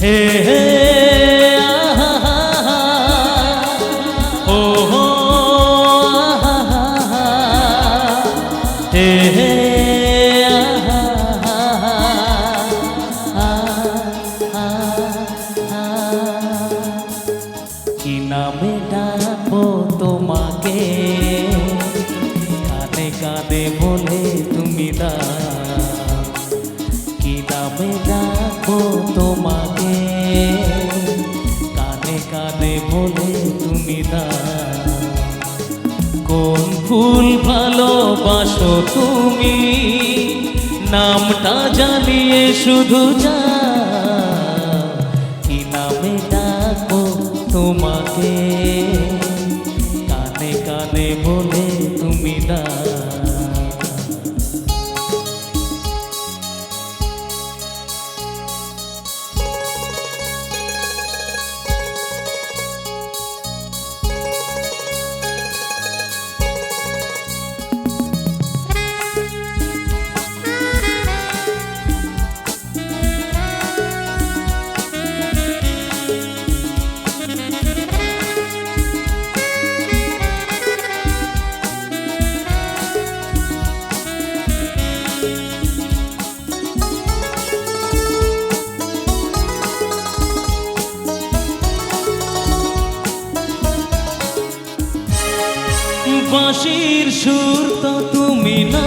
হে হে কি নামে ডাকবো তোমাকে? কানে কানে বলে তুমি দা কোন ফুল ভালোবাসো তুমি। নামটা জানিয়ে শুধু যা কি নামে ডাকো তোমাকে? কানে কানে বলে তুমি দা বাঁশির সুর তো তুমি না।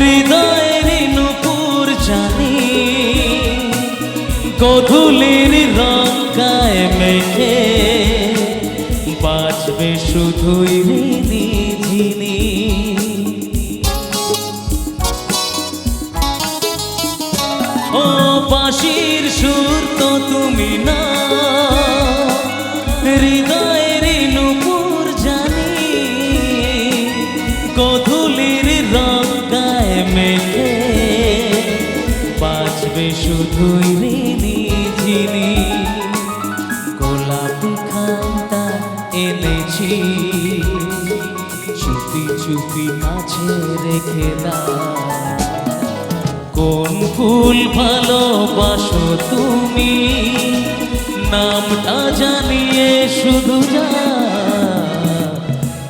হৃদয়ের নুপুর জানি, গধুলির রং গায়ে মেখে বাঁচবে শুধুই ও বাঁশির সুর তো তুমি না। হৃদয়ের শুধুই রিনি ঝিনি গোলাপি খাতা এনেছি। চুপি চুপি কাছে রেখে দাও। কোন ফুল ভালোবাসো তুমি? নামটা জানিয়ে শুধু যা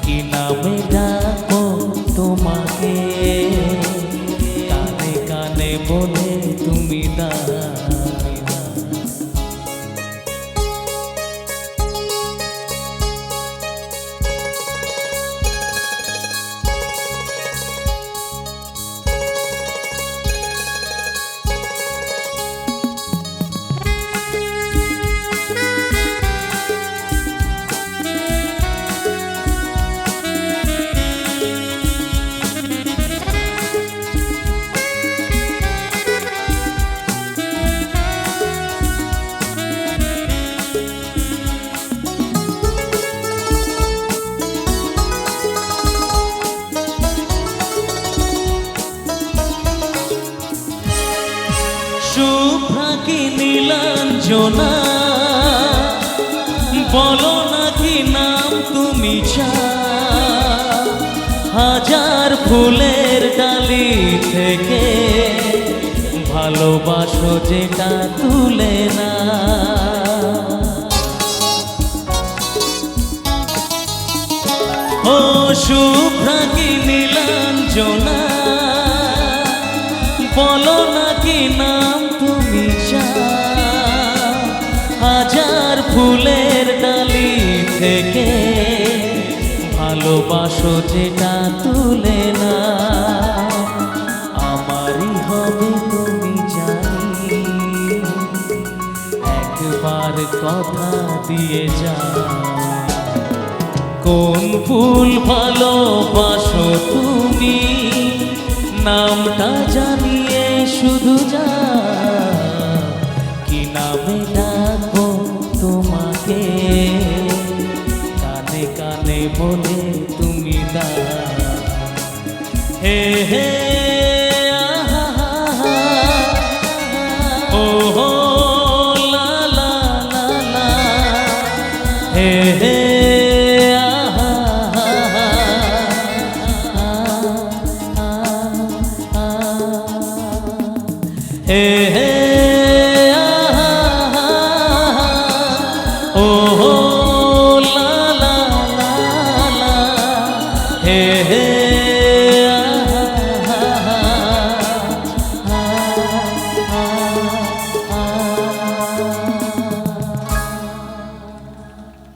কি নামে ডাকো তোমাকে? কানে কানে বলে তুমি নীলাঞ্জনা বলো নাকি নাম তুমি হাজার ফুলের ডালি থেকে ভালোবাসো যেটা তুলে না। ও শুভ্রা ফুলের ডালি থেকে ভালোবাসো যেটা তুলে না আমারই হবে তুমি জানি একবার কথা দিয়ে যা কোন ফুল ভালোবাসো তুমি? নামটা জানিয়ে শুধু যা কি নামে ভোলে তুমি দা হে হে হে Hey, hey.